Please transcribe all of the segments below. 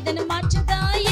ఇదను మార్చుదాయ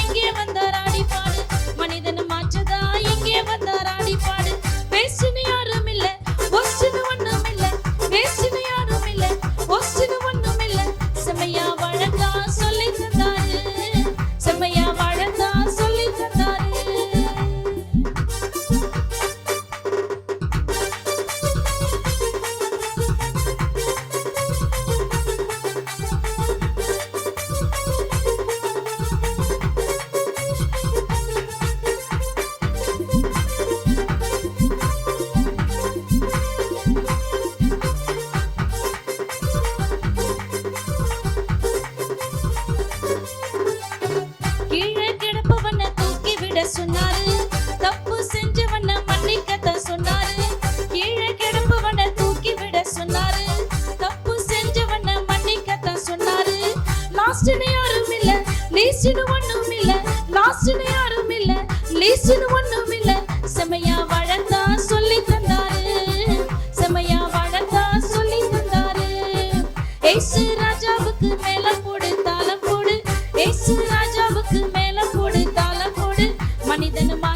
சொன்னாரு. தப்பு வண்ண மன்னிக்கத்த சொன்னாரு. கீழே கிடப்பவன தூக்கி விட சொன்னாரு. தப்பு செஞ்சவன மன்னிக்கத்த சொன்னாரு. லாஸ்ட்னு யாரும் இல்ல லீஸ்ட்னு ஒண்ணும் இல்ல லாஸ்ட்னு யாரும் இல்ல லீஸ்ட்னு ஒண்ணும் then